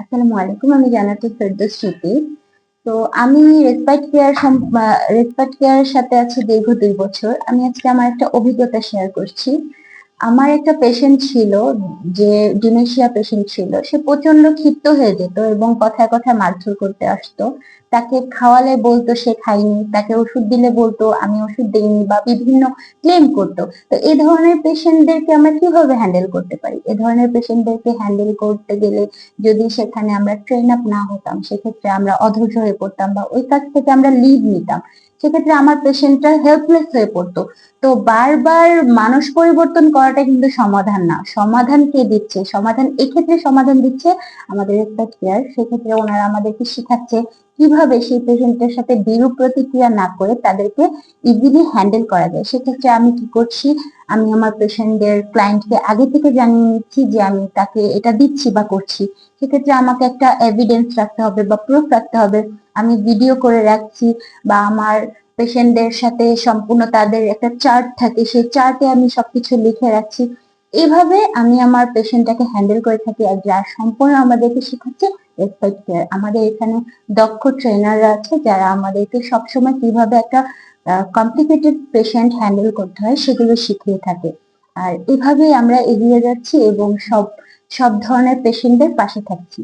আসসালামু আলাইকুম, আমি জানাতে ফেরদৌস স্মৃতি তো আমি রেসপাইট কেয়ার রেসপাইট কেয়ারের সাথে আছি দীর্ঘ দুই বছর। আমি আজকে আমার একটা অভিজ্ঞতা শেয়ার করছি। আমার একটা পেশেন্ট ছিল যে ডিমেনশিয়া পেশেন্ট ছিল, সে প্রচণ্ড ক্ষিপ্ত হয়ে যেত এবং কথায় কথায় মারধর করতে আসতো। তাকে খাওয়ালে বলতো সে খায়নি, তাকে ওষুধ দিলে বলতো আমি ওষুধ দিইনি বা বিভিন্ন ক্লেম করতো। তো এই ধরনের পেশেন্টদেরকে আমরা কীভাবে হ্যান্ডেল করতে পারি? এ ধরনের পেশেন্টদেরকে হ্যান্ডেল করতে গেলে যদি সেখানে আমরা ট্রেন আপ না হতাম, সেক্ষেত্রে আমরা অধৈর্য হয়ে পড়তাম বা ওই কাজ থেকে আমরা লিড নিতাম। সেক্ষেত্রে আমার পেশেন্টটা হেল্পলেস হয়ে পড়তো। তো বারবার মানুষ পরিবর্তন করাটা কিন্তু সমাধান না। সমাধান কে দিচ্ছে? সমাধান এক্ষেত্রে সমাধান দিচ্ছে আমাদের রেসপেক্ট কেয়ার সেক্ষেত্রে ওনারা আমাদেরকে শেখাচ্ছে কীভাবে সেই পেশেন্টের সাথে বিরূপ প্রতিক্রিয়া না করে তাদেরকে ইজিলি হ্যান্ডেল করা যায়। সেক্ষেত্রে আমি কি করছি? আমি আমার পেশেন্টদের ক্লায়েন্টকে আগে থেকে জানিয়ে নিচ্ছি যে আমি তাকে এটা দিচ্ছি বা করছি। সেক্ষেত্রে আমাকে একটা এভিডেন্স রাখতে হবে বা প্রুফ রাখতে হবে। আমি ভিডিও করে রাখছি বা আমার পেশেন্টদের সাথে সম্পূর্ণ তাদের একটা চার্ট থাকে, সেই চার্টে আমি সবকিছু লিখে রাখছি। এইভাবে আমি আমার পেশেন্টটাকে হ্যান্ডেল করে থাকি আর যা সম্পূর্ণ আমাদেরকে শেখাচ্ছে রেসপেক্ট কেয়ার আমাদের এখানে দক্ষ ট্রেনাররা আছে যারা আমাদেরকে সবসময় কীভাবে একটা কমপ্লিকেটেড পেশেন্ট হ্যান্ডেল করতে হয়, সেগুলো শিখিয়ে থাকে। আর এভাবেই আমরা এগিয়ে যাচ্ছি এবং সব সব ধরনের পেশেন্টদের পাশে থাকছি।